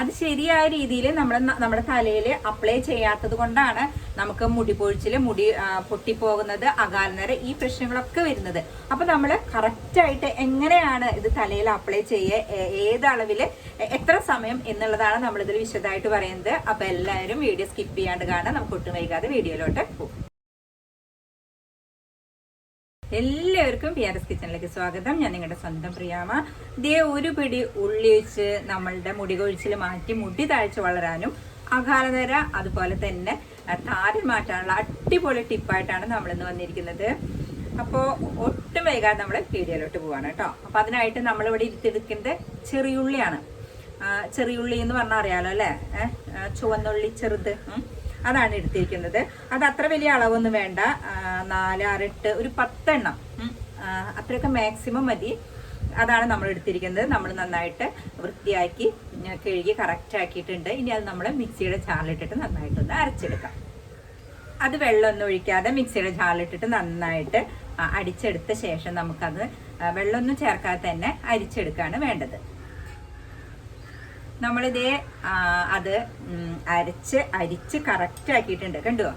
അത് ശരിയായ രീതിയിൽ നമ്മൾ നമ്മുടെ തലയിൽ അപ്ലൈ ചെയ്യാത്തത് കൊണ്ടാണ് നമുക്ക് മുടി പൊഴിച്ചിൽ മുടി പൊട്ടിപ്പോകുന്നത് അകാലനര ഈ പ്രശ്നങ്ങളൊക്കെ വരുന്നത്. അപ്പൊ നമ്മൾ കറക്റ്റായിട്ട് എങ്ങനെയാണ് ഇത് തലയിൽ അപ്ലൈ ചെയ്യുക ഏത് അളവിൽ എത്ര സമയം എന്നുള്ളതാണ് നമ്മളിതിൽ വിശദമായിട്ട് പറയുന്നത്. അപ്പൊ എല്ലാവരും വീഡിയോ സ്കിപ്പ് ചെയ്യാണ്ട് കാണാൻ നമുക്ക് ഒട്ടും വൈകാതെ വീഡിയോയിലോട്ട് പോകും. എല്ലാവർക്കും പി ആർ എസ് കിച്ചണിലേക്ക് സ്വാഗതം. ഞാൻ നിങ്ങളുടെ സ്വന്തം പ്രിയാമ. ദേ ഒരു പിടി ഉള്ളി വെച്ച് നമ്മളുടെ മുടി കൊഴിച്ചിൽ മാറ്റി മുടി താഴ്ച വളരാനും അകാലനര അതുപോലെ തന്നെ താരൻ മാറ്റാനുള്ള അടിപൊളി ടിപ്പായിട്ടാണ് നമ്മൾ ഇന്ന് വന്നിരിക്കുന്നത്. അപ്പോൾ ഒട്ടും വൈകാതെ നമ്മൾ വീഡിയോയിലോട്ട് പോവാണ് കേട്ടോ. അപ്പോൾ അതിനായിട്ട് നമ്മളിവിടെ ഇരുത്തിയെടുക്കുന്നത് ചെറിയുള്ളിയാണ്. ചെറിയുള്ളി എന്ന് പറഞ്ഞാൽ അറിയാലോ അല്ലേ? ചുവന്നുള്ളി ചെറുത്. അതാണ് എടുത്തിരിക്കുന്നത്. അത് അത്ര വലിയ അളവൊന്നും വേണ്ട. നാല് ആറെട്ട് ഒരു പത്തെണ്ണം. അത്രയൊക്കെ മാക്സിമം മതി. അതാണ് നമ്മൾ എടുത്തിരിക്കുന്നത്. നമ്മൾ നന്നായിട്ട് വൃത്തിയാക്കി കഴുകി കറക്റ്റ് ആക്കിയിട്ടുണ്ട്. ഇനി അത് നമ്മൾ മിക്സിയുടെ ചാറിലിട്ടിട്ട് നന്നായിട്ടൊന്ന് അരച്ചെടുക്കാം. അത് വെള്ളമൊന്നും ഒഴിക്കാതെ മിക്സിയുടെ ജാറിലിട്ടിട്ട് നന്നായിട്ട് അടിച്ചെടുത്ത ശേഷം നമുക്കത് വെള്ളമൊന്നും ചേർക്കാതെ തന്നെ അരിച്ചെടുക്കുകയാണ് വേണ്ടത്. നമ്മളിതേ അത് അരച്ച് അരിച്ച് കറക്റ്റ് ആക്കിയിട്ടുണ്ട്. കണ്ടോ?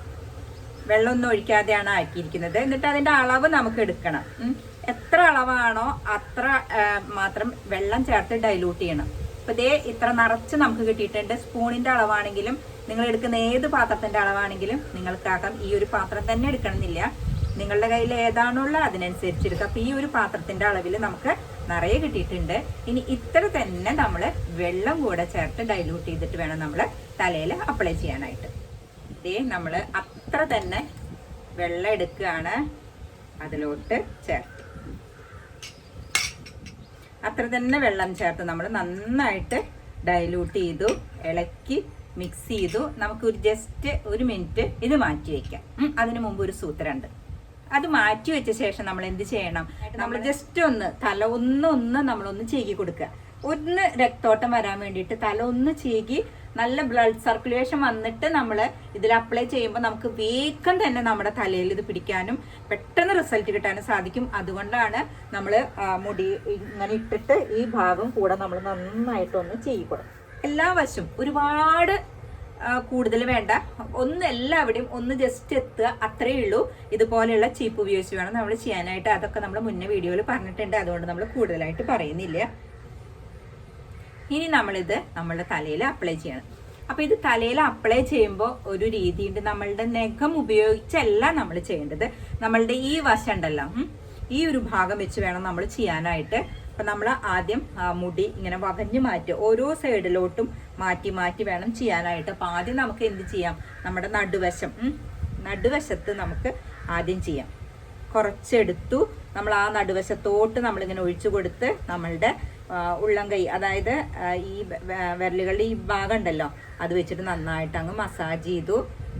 വെള്ളമൊന്നും ഒഴിക്കാതെയാണ് ആക്കിയിരിക്കുന്നത്. എന്നിട്ട് അതിന്റെ അളവ് നമുക്ക് എടുക്കണം. എത്ര അളവാണോ അത്ര മാത്രം വെള്ളം ചേർത്ത് ഡൈലൂട്ട് ചെയ്യണം. അപ്പൊ ഇതേ ഇത്ര നിറച്ച് നമുക്ക് കിട്ടിയിട്ടുണ്ട്. സ്പൂണിന്റെ അളവാണെങ്കിലും നിങ്ങൾ എടുക്കുന്ന ഏത് പാത്രത്തിന്റെ അളവാണെങ്കിലും നിങ്ങൾക്കാക്കാം. ഈ ഒരു പാത്രം തന്നെ എടുക്കണമെന്നില്ല. നിങ്ങളുടെ കയ്യിൽ ഏതാണുള്ള അതിനനുസരിച്ച് എടുക്കുക അപ്പൊ ഈ ഒരു പാത്രത്തിന്റെ അളവിൽ നമുക്ക് നിറയെ കിട്ടിയിട്ടുണ്ട്. ഇനി ഇത്ര തന്നെ നമ്മൾ വെള്ളം കൂടെ ചേർത്ത് ഡൈലൂട്ട് ചെയ്തിട്ട് വേണം നമ്മൾ തലയിൽ അപ്ലൈ ചെയ്യാനായിട്ട്. ഇതേ നമ്മൾ അത്ര തന്നെ വെള്ളം എടുക്കുകയാണ് അതിലോട്ട് ചേർത്ത്. അത്ര തന്നെ വെള്ളം ചേർത്ത് നമ്മൾ നന്നായിട്ട് ഡൈലൂട്ട് ചെയ്തു ഇളക്കി മിക്സ് ചെയ്തു. നമുക്ക് ഒരു ജസ്റ്റ് ഒരു മിനിറ്റ് ഇത് മാറ്റി വയ്ക്കാം അതിനു മുമ്പ് ഒരു സൂത്രമുണ്ട് അത് മാറ്റി വെച്ച ശേഷം നമ്മൾ എന്ത് ചെയ്യണം? നമ്മൾ ജസ്റ്റ് ഒന്ന് തല ഒന്ന് ഒന്ന് നമ്മളൊന്ന് ചീകി കൊടുക്കുക. ഒന്ന് രക്തോട്ടം വരാൻ വേണ്ടിയിട്ട് തല ഒന്ന് ചീകി നല്ല ബ്ലഡ് സർക്കുലേഷൻ വന്നിട്ട് നമ്മൾ ഇതിൽ അപ്ലൈ ചെയ്യുമ്പോൾ നമുക്ക് വേഗം തന്നെ നമ്മുടെ തലയിൽ ഇത് പിടിക്കാനും പെട്ടെന്ന് റിസൾട്ട് കിട്ടാനും സാധിക്കും. അതുകൊണ്ടാണ് നമ്മൾ മുടി ഇങ്ങനെ ഇട്ടിട്ട് ഈ ഭാഗം കൂടെ നമ്മൾ നന്നായിട്ടൊന്ന് ചെയ്യിക്കൊടുക്കും എല്ലാ വശം ഒരുപാട് കൂടുതൽ വേണ്ട. ഒന്ന് എല്ലാവിടെയും ഒന്ന് ജസ്റ്റ് എത്തുക അത്രയേ ഉള്ളൂ. ഇതുപോലെയുള്ള ചീപ്പ് ഉപയോഗിച്ച് വേണം നമ്മൾ ചെയ്യാനായിട്ട്. അതൊക്കെ നമ്മൾ മുന്നേ വീഡിയോയിൽ പറഞ്ഞിട്ടുണ്ട്. അതുകൊണ്ട് നമ്മൾ കൂടുതലായിട്ട് പറയുന്നില്ല. ഇനി നമ്മളിത് നമ്മളുടെ തലയിൽ അപ്ലൈ ചെയ്യണം. അപ്പോൾ ഇത് തലയിൽ അപ്ലൈ ചെയ്യുമ്പോൾ ഒരു രീതിയുണ്ട്. നമ്മളുടെ നഖം ഉപയോഗിച്ചല്ല നമ്മൾ ചെയ്യേണ്ടത്. നമ്മളുടെ ഈ വശം ഉണ്ടല്ലോ ഈ ഒരു ഭാഗം വെച്ച് വേണം നമ്മൾ ചെയ്യാനായിട്ട്. അപ്പൊ നമ്മൾ ആദ്യം മുടി ഇങ്ങനെ വകഞ്ഞു മാറ്റി ഓരോ സൈഡിലോട്ടും മാറ്റി മാറ്റി വേണം ചെയ്യാനായിട്ട്. അപ്പൊ ആദ്യം നമുക്ക് എന്ത് ചെയ്യാം? നമ്മുടെ നടുവശം നടുവശത്ത് നമുക്ക് ആദ്യം ചെയ്യാം. കുറച്ചെടുത്തു നമ്മൾ ആ നടുവശത്തോട്ട് നമ്മളിങ്ങനെ ഒഴിച്ചു കൊടുത്ത് നമ്മളുടെ ഉള്ളം കൈ അതായത് ഈ വിരലുകളുടെ ഈ ഭാഗം ഉണ്ടല്ലോ അത് വെച്ചിട്ട് നന്നായിട്ട് അങ്ങ് മസാജ് ചെയ്തു.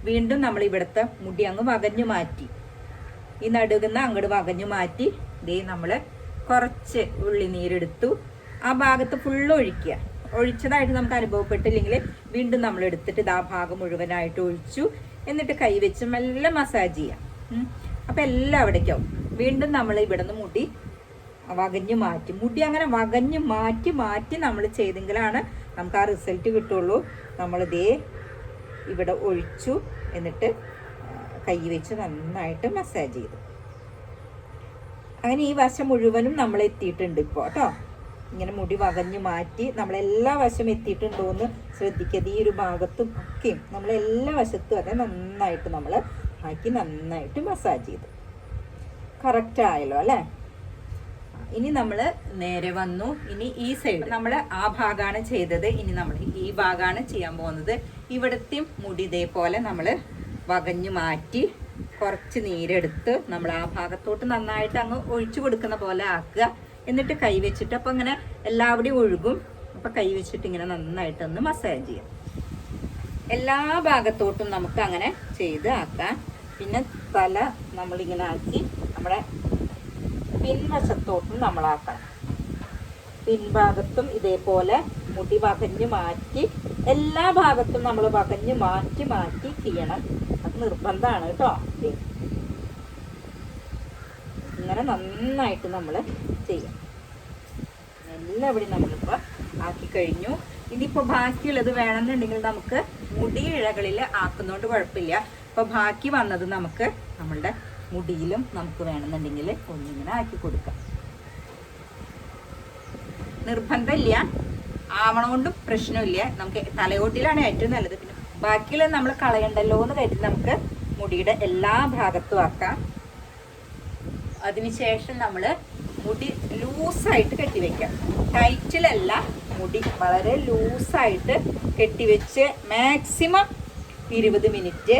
വീണ്ടും നമ്മൾ ഇവിടുത്തെ മുടി അങ്ങ് വകഞ്ഞു മാറ്റി. ഈ നടുകുന്ന അങ്ങോട്ട് വകഞ്ഞു മാറ്റി ദേ നമ്മൾ കുറച്ച് ഉള്ളി നീരെടുത്തു ആ ഭാഗത്ത് ഫുള്ള് ഒഴിക്കുക. ഒഴിച്ചതായിട്ട് നമുക്ക് അനുഭവപ്പെട്ടില്ലെങ്കിൽ വീണ്ടും നമ്മൾ എടുത്തിട്ട് ഇത് ഭാഗം മുഴുവനായിട്ട് ഒഴിച്ചു. എന്നിട്ട് കൈവച്ച് മെല്ലെ മസാജ് ചെയ്യാം. അപ്പം എല്ലാം അവിടേക്കാവും വീണ്ടും നമ്മൾ ഇവിടെ നിന്ന് മുടി വകഞ്ഞു മാറ്റി മുടി അങ്ങനെ വകഞ്ഞു മാറ്റി മാറ്റി നമ്മൾ ചെയ്തെങ്കിലാണ് നമുക്ക് ആ റിസൾട്ട് കിട്ടുള്ളൂ. നമ്മൾ ഇവിടെ ഒഴിച്ചു. എന്നിട്ട് കൈ വെച്ച് നന്നായിട്ട് മസാജ് ചെയ്തു. അങ്ങനെ ഈ വശം മുഴുവനും നമ്മൾ എത്തിയിട്ടുണ്ട് ഇപ്പോൾ കേട്ടോ? ഇങ്ങനെ മുടി വകഞ്ഞു മാറ്റി നമ്മളെല്ലാ വശം എത്തിയിട്ടുണ്ടോ എന്ന് ശ്രദ്ധിക്കരുത്. ഈ ഒരു ഭാഗത്തും ഒക്കെയും നമ്മളെല്ലാ വശത്തും അതെ നന്നായിട്ട് നമ്മൾ ആക്കി നന്നായിട്ട് മസാജ് ചെയ്തു. കറക്റ്റ് ആയല്ലോ അല്ലേ? ഇനി നമ്മൾ നേരെ വന്നു. ഇനി ഈ സൈഡ് നമ്മൾ ആ ഭാഗമാണ് ചെയ്തത്. ഇനി നമ്മൾ ഈ ഭാഗമാണ് ചെയ്യാൻ പോകുന്നത്. ഇവിടത്തെയും മുടി ഇതേപോലെ നമ്മൾ വകഞ്ഞു മാറ്റി കുറച്ച് നീരെടുത്ത് നമ്മൾ ആ ഭാഗത്തോട്ട് നന്നായിട്ട് അങ്ങ് ഒഴിച്ചു കൊടുക്കുന്ന പോലെ ആക്കുക. എന്നിട്ട് കൈ വെച്ചിട്ട് അപ്പൊ ഇങ്ങനെ എല്ലാവിടെയും ഒഴുകും. അപ്പൊ കൈ വെച്ചിട്ട് ഇങ്ങനെ നന്നായിട്ടൊന്ന് മസാജ് ചെയ്യാം. എല്ലാ ഭാഗത്തോട്ടും നമുക്ക് അങ്ങനെ ചെയ്ത് ആക്കാം. പിന്നെ തല നമ്മളിങ്ങനെ ആക്കി നമ്മുടെ പിൻവശത്തോട്ടും നമ്മളാക്കണം. പിൻഭാഗത്തും ഇതേപോലെ മുടി വകഞ്ഞ് മാറ്റി എല്ലാ ഭാഗത്തും നമ്മൾ വകഞ്ഞ് മാറ്റി മാറ്റി ചെയ്യണം. അത് നിർബന്ധമാണ് കേട്ടോ. ഇങ്ങനെ നന്നായിട്ട് നമ്മൾ ചെയ്യാം എല്ലാവിടെയും നമ്മളിപ്പോൾ ആക്കി കഴിഞ്ഞു. ഇനിയിപ്പോൾ ബാക്കിയുള്ളത് വേണമെന്നുണ്ടെങ്കിൽ നമുക്ക് മുടി ഇഴകളിൽ ആക്കുന്നതുകൊണ്ട് കുഴപ്പമില്ല. ഇപ്പോൾ ബാക്കി വന്നത് നമുക്ക് നമ്മളുടെ മുടിയിലും നമുക്ക് വേണമെന്നുണ്ടെങ്കിൽ ഒന്നിങ്ങനെ ആക്കി കൊടുക്കാം. നിർബന്ധമില്ല. ആവണോണ്ടും പ്രശ്നമില്ല. നമുക്ക് തലയോട്ടിലാണ് ഏറ്റവും നല്ലത്. പിന്നെ ബാക്കിയുള്ള നമ്മൾ കളയണ്ടല്ലോ എന്ന് കരുതി നമുക്ക് മുടിയുടെ എല്ലാ ഭാഗത്തും ആക്കാം. അതിനുശേഷം നമ്മൾ മുടി ലൂസായിട്ട് കെട്ടിവെക്കാം ടൈറ്റിലല്ല മുടി വളരെ ലൂസായിട്ട് കെട്ടിവെച്ച് മാക്സിമം ഇരുപത് മിനിറ്റ്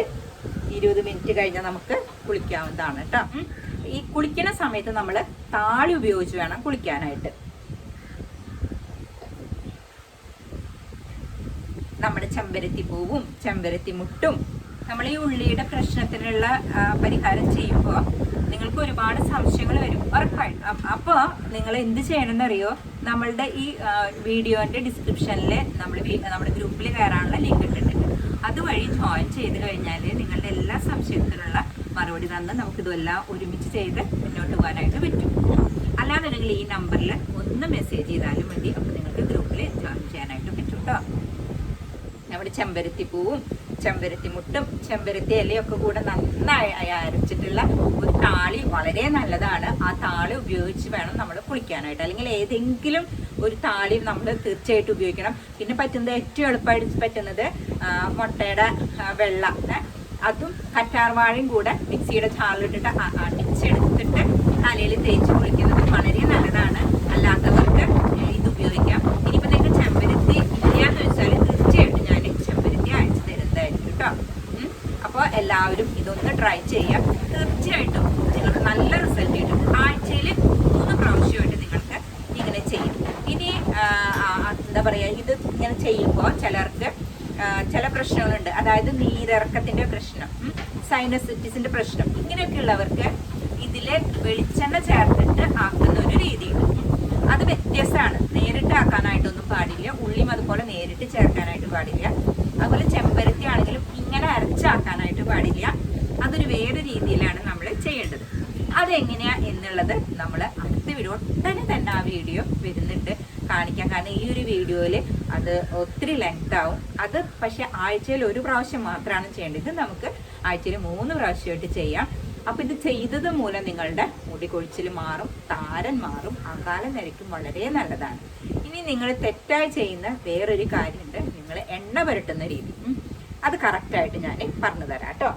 ഇരുപത് മിനിറ്റ് കഴിഞ്ഞാൽ നമുക്ക് കുളിക്കാവുന്നതാണ് കേട്ടോ. ഈ കുളിക്കുന്ന സമയത്ത് നമ്മൾ താളി ഉപയോഗിച്ച് വേണം കുളിക്കാനായിട്ട്. നമ്മുടെ ചെമ്പരത്തി പൂവും ചെമ്പരത്തി മുട്ടും നമ്മൾ ഈ ഉള്ളിയുടെ പ്രശ്നത്തിനുള്ള പരിഹാരം ചെയ്യുമ്പോൾ നിങ്ങൾക്ക് ഒരുപാട് സംശയങ്ങൾ വരും ഉറപ്പായിട്ടും അപ്പോൾ നിങ്ങൾ എന്ത് ചെയ്യണമെന്നറിയോ? നമ്മളുടെ ഈ വീഡിയോന്റെ ഡിസ്ക്രിപ്ഷനിൽ നമ്മൾ നമ്മുടെ ഗ്രൂപ്പിൽ കയറാനുള്ള ലിങ്ക് ഇട്ടിട്ടുണ്ട്. അതുവഴി ജോയിൻ ചെയ്ത് കഴിഞ്ഞാൽ നിങ്ങളുടെ എല്ലാ സംശയത്തിനുള്ള മറുപടി തന്ന് നമുക്ക് ഇതെല്ലാം ഒരുമിച്ച് ചെയ്ത് മുന്നോട്ട് പോകാനായിട്ട് പറ്റും. അല്ലാന്നുണ്ടെങ്കിൽ ഈ നമ്പറിൽ ഒന്ന് മെസ്സേജ് ചെയ്താലും മതി. അപ്പോൾ നിങ്ങൾക്ക് ഗ്രൂപ്പിൽ ജോയിൻ ചെയ്യാനായിട്ട് പറ്റും കേട്ടോ നമ്മുടെ ചെമ്പരത്തി പൂവും ചെമ്പരത്തി മുട്ടും ചെമ്പരത്തി ഇലയൊക്കെ കൂടെ നന്നായി അരച്ചിട്ടുള്ള ഒരു താളി വളരെ നല്ലതാണ്. ആ താളി ഉപയോഗിച്ച് വേണം നമ്മൾ കുളിക്കാനായിട്ട്. അല്ലെങ്കിൽ ഏതെങ്കിലും ഒരു താളി നമ്മൾ തീർച്ചയായിട്ടും ഉപയോഗിക്കണം. പിന്നെ പറ്റുന്നത് ഏറ്റവും എളുപ്പമായിട്ട് പറ്റുന്നത് മുട്ടയുടെ വെള്ള അതും കറ്റാർവാഴയും കൂടെ മിക്സിയുടെ ചാറിലിട്ടിട്ട് അ- അടിച്ചെടുത്തിട്ട് തലയിൽ തേച്ച് കുളിക്കുന്നത് വളരെ നല്ലതാണ്. അല്ലാത്തവർക്ക് ഇത് ഉപയോഗിക്കാം ഇനിയിപ്പോൾ നിങ്ങൾക്ക് ചെമ്പരത്തി ഇല്ലാന്ന് വെച്ചാൽ തീർച്ചയായിട്ടും ഞാൻ ചെമ്പരത്തി അയച്ചു തരുന്നതായിരിക്കും കേട്ടോ അപ്പോൾ എല്ലാവരും ഇതൊന്ന് ട്രൈ ചെയ്യാം. തീർച്ചയായിട്ടും നിങ്ങൾക്ക് നല്ല റിസൾട്ട് കിട്ടും. ആഴ്ചയിൽ മൂന്ന് പ്രാവശ്യമായിട്ട് നിങ്ങൾക്ക് ഇങ്ങനെ ചെയ്യും. ഇനി എന്താ പറയുക ഇത് ഇങ്ങനെ ചെയ്യുമ്പോൾ ചിലർക്ക് ചില പ്രശ്നങ്ങളുണ്ട്. അതായത് നീരിറക്കത്തിന്റെ പ്രശ്നം സൈനസിറ്റിസിന്റെ പ്രശ്നം ഇങ്ങനെയൊക്കെ ഉള്ളവർക്ക് ഇതിൽ വെളിച്ചെണ്ണ ചേർത്തിട്ട് ആക്കുന്ന ഒരു രീതിയുണ്ട്. അത് വ്യത്യസ്തമാണ്. നേരിട്ട് ആക്കാനായിട്ടൊന്നും പാടില്ല. ഉള്ളിയും അതുപോലെ നേരിട്ട് ചേർക്കാനായിട്ട് പാടില്ല. അതുപോലെ ചെമ്പരത്തി ആണെങ്കിലും പാടില്ല. അതൊരു വേറെ രീതിയിലാണ് നമ്മൾ ചെയ്യേണ്ടത്. അതെങ്ങനെയാ എന്നുള്ളത് നമ്മൾ അടുത്ത വീഡിയോ ഉടനെ തന്നെ ആ വീഡിയോ വരുന്നുണ്ട്. കാണിക്കാം. കാരണം ഈ ഒരു വീഡിയോയിൽ അത് ഒത്തിരി ലെങ്ത് ആവും. അത് പക്ഷെ ആഴ്ചയിൽ ഒരു പ്രാവശ്യം മാത്രമാണ് ചെയ്യേണ്ടത്. നമുക്ക് ആഴ്ചയിൽ മൂന്ന് പ്രാവശ്യമായിട്ട് ചെയ്യാം. അപ്പം ഇത് ചെയ്തത് മൂലം നിങ്ങളുടെ മുടി കൊഴിച്ചിൽ മാറും താരൻ മാറും അകാല നിരക്കും വളരെ നല്ലതാണ്. ഇനി നിങ്ങൾ തെറ്റായി ചെയ്യുന്ന വേറൊരു കാര്യമുണ്ട്. നിങ്ങൾ എണ്ണ പുരട്ടുന്ന രീതി. അത് കറക്റ്റായിട്ട് ഞാൻ പറഞ്ഞു തരാം കേട്ടോ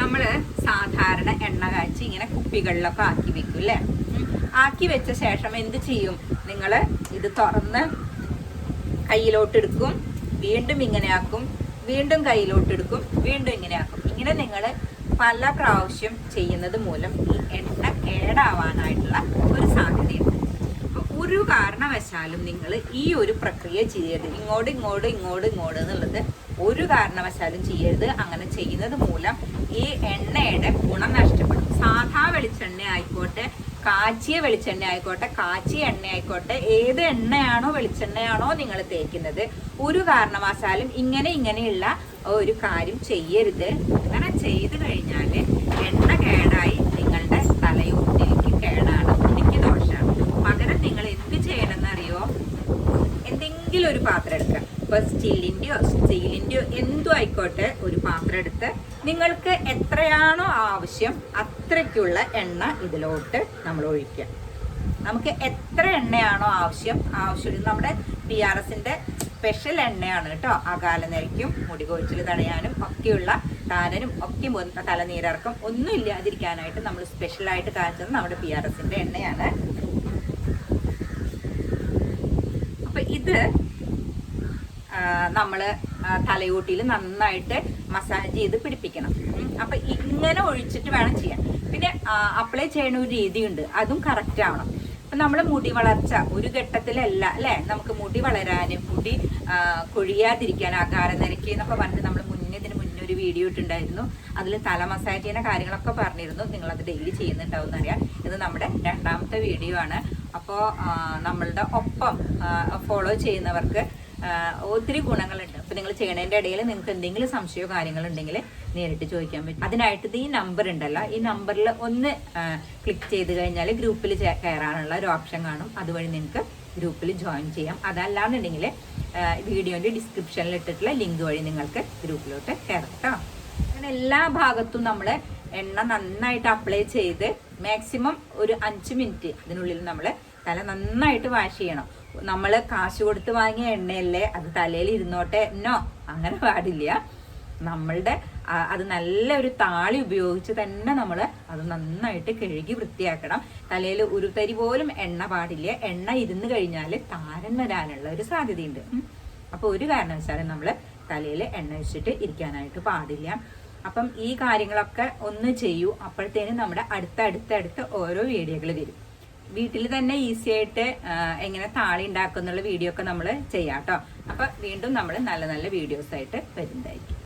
നമ്മൾ സാധാരണ എണ്ണ കാച്ചി ഇങ്ങനെ കുപ്പികളിലൊക്കെ ആക്കി വെക്കും അല്ലേ ആക്കി വെച്ച ശേഷം എന്ത് ചെയ്യും? നിങ്ങൾ ഇത് തുറന്ന് കയ്യിലോട്ടെടുക്കും. വീണ്ടും ഇങ്ങനെ ആക്കും. വീണ്ടും കയ്യിലോട്ടെടുക്കും. വീണ്ടും ഇങ്ങനെ ആക്കും. ഇങ്ങനെ നിങ്ങൾ പല പ്രാവശ്യം ചെയ്യുന്നത് മൂലം ഈ എണ്ണ കേടാവാനായിട്ടുള്ള ഒരു സാധ്യതയുണ്ട്. ഒരു കാരണവശാലും നിങ്ങൾ ഈ ഒരു പ്രക്രിയ ചെയ്യരുത്. ഇങ്ങോട്ട് ഇങ്ങോട്ട് ഇങ്ങോട്ട് ഇങ്ങോട്ട് എന്നുള്ളത് ഒരു കാരണവശാലും ചെയ്യരുത്. അങ്ങനെ ചെയ്യുന്നത് മൂലം ഈ എണ്ണയുടെ ഗുണം നഷ്ടപ്പെടും. സാധാ വെളിച്ചെണ്ണ ആയിക്കോട്ടെ കാച്ചിയ വെളിച്ചെണ്ണ ആയിക്കോട്ടെ കാച്ചിയ എണ്ണ ആയിക്കോട്ടെ ഏത് എണ്ണയാണോ വെളിച്ചെണ്ണയാണോ നിങ്ങൾ തേക്കുന്നത്. ഒരു കാരണവശാലും ഇങ്ങനെ ഇങ്ങനെയുള്ള ഒരു കാര്യം ചെയ്യരുത്. അങ്ങനെ ചെയ്തു കഴിഞ്ഞാൽ എണ്ണ കേടായി നിങ്ങളുടെ തലയോട്ടിലേക്ക് കേടാണ് മുടിക്ക് ദോഷമാണ് പകരം നിങ്ങൾ എന്ത് ചെയ്യണമെന്നറിയോ എന്തെങ്കിലും ഒരു പാത്രം എടുക്കുക ഇപ്പൊ സ്റ്റീലിന്റെയോ സ്റ്റീലിന്റെയോ എന്തോ ആയിക്കോട്ടെ ഒരു പാത്രം എടുത്ത് നിങ്ങൾക്ക് എത്രയാണോ ആവശ്യം അത്രയ്ക്കുള്ള എണ്ണ ഇതിലോട്ട് നമ്മൾ ഒഴിക്കുക. നമുക്ക് എത്ര എണ്ണയാണോ ആവശ്യം ആവശ്യം നമ്മുടെ പി ആർ എസിന്റെ സ്പെഷ്യൽ എണ്ണയാണ് കേട്ടോ. അകാല നിരക്കും മുടി കൊഴിച്ചിൽ തടയാനും ഒക്കെയുള്ള താരനും ഒക്കെ തലനീരർക്കും ഒന്നും ഇല്ലാതിരിക്കാനായിട്ട് നമ്മൾ സ്പെഷ്യലായിട്ട് കാണിച്ചത് നമ്മുടെ പി ആർ എസിന്റെ എണ്ണയാണ്. അപ്പൊ ഇത് ആ, നമ്മൾ തലയോട്ടിയിൽ നന്നായിട്ട് മസാജ് ചെയ്ത് പിടിപ്പിക്കണം. അപ്പൊ ഇങ്ങനെ ഒഴിച്ചിട്ട് വേണം ചെയ്യാൻ. പിന്നെ അപ്ലൈ ചെയ്യണ ഒരു രീതിയുണ്ട്. അതും കറക്റ്റ് ആവണം. അപ്പൊ നമ്മൾ മുടി വളർച്ച ഒരു ഘട്ടത്തിലല്ല അല്ലെ? നമുക്ക് മുടി വളരാനും മുടി കൊഴിയാതിരിക്കാൻ ആകാരം നിരക്കി എന്നൊക്കെ പറഞ്ഞിട്ട് നമ്മൾ മുന്നേ ഇതിന് മുന്നേ ഒരു വീഡിയോ ഇട്ടുണ്ടായിരുന്നു അതിൽ തല മസാജ് ചെയ്യുന്ന കാര്യങ്ങളൊക്കെ പറഞ്ഞിരുന്നു. നിങ്ങൾ അത് ഡെയിലി ചെയ്യുന്നുണ്ടാവും എന്നറിയാം. ഇത് നമ്മുടെ രണ്ടാമത്തെ വീഡിയോ ആണ്. അപ്പോൾ നമ്മളുടെ ഒപ്പം ഫോളോ ചെയ്യുന്നവർക്ക് ഒത്തിരി ഗുണങ്ങളുണ്ട്. അപ്പൊ നിങ്ങൾ ചെയ്യണതിന്റെ ഇടയിൽ നിങ്ങൾക്ക് എന്തെങ്കിലും സംശയമോ കാര്യങ്ങളുണ്ടെങ്കിൽ നേരിട്ട് ചോദിക്കാൻ പറ്റും. അതിനായിട്ട് ഈ നമ്പർ ഉണ്ടല്ലോ. ഈ നമ്പറിൽ ഒന്ന് ക്ലിക്ക് ചെയ്ത് കഴിഞ്ഞാൽ ഗ്രൂപ്പിൽ കയറാനുള്ള ഒരു ഓപ്ഷൻ കാണും. അതുവഴി നിങ്ങൾക്ക് ഗ്രൂപ്പിൽ ജോയിൻ ചെയ്യാം. അതല്ലാന്നുണ്ടെങ്കിൽ വീഡിയോന്റെ ഡിസ്ക്രിപ്ഷനിൽ ഇട്ടിട്ടുള്ള ലിങ്ക് വഴി നിങ്ങൾക്ക് ഗ്രൂപ്പിലോട്ട് കയറാം കേട്ടോ അങ്ങനെ എല്ലാ ഭാഗത്തും നമ്മൾ എണ്ണ നന്നായിട്ട് അപ്ലൈ ചെയ്ത് മാക്സിമം ഒരു അഞ്ച് മിനിറ്റ് അതിനുള്ളിൽ നമ്മൾ തല നന്നായിട്ട് വാഷ് ചെയ്യണം. നമ്മൾ കാശ് കൊടുത്ത് വാങ്ങിയ എണ്ണയല്ലേ? അത് തലയിൽ ഇരുന്നോട്ടെ? എന്നോ അങ്ങനെ പാടില്ല. നമ്മളുടെ അത് നല്ല ഒരു താളി ഉപയോഗിച്ച് തന്നെ നമ്മൾ അത് നന്നായിട്ട് കഴുകി വൃത്തിയാക്കണം. തലയിൽ ഒരു തരി പോലും എണ്ണ പാടില്ല. എണ്ണ ഇരുന്ന് കഴിഞ്ഞാൽ താരൻ വരാനുള്ള ഒരു സാധ്യതയുണ്ട്. അപ്പോൾ അപ്പൊ ഒരു കാരണവശാലും നമ്മൾ തലയിൽ എണ്ണ വെച്ചിട്ട് ഇരിക്കാനായിട്ട് പാടില്ല. അപ്പം ഈ കാര്യങ്ങളൊക്കെ ഒന്ന് ചെയ്യൂ. അപ്പോഴത്തേനും നമ്മുടെ അടുത്ത അടുത്ത അടുത്ത ഓരോ വീഡിയോകൾ വരും. വീട്ടിൽ തന്നെ ഈസി ആയിട്ട് എങ്ങനെ താളി ഉണ്ടാക്കുന്നുള്ള വീഡിയോ ഒക്കെ നമ്മൾ ചെയ്യാം കേട്ടോ അപ്പൊ വീണ്ടും നമ്മൾ നല്ല നല്ല വീഡിയോസ് ആയിട്ട് വരുന്നതായിരിക്കും.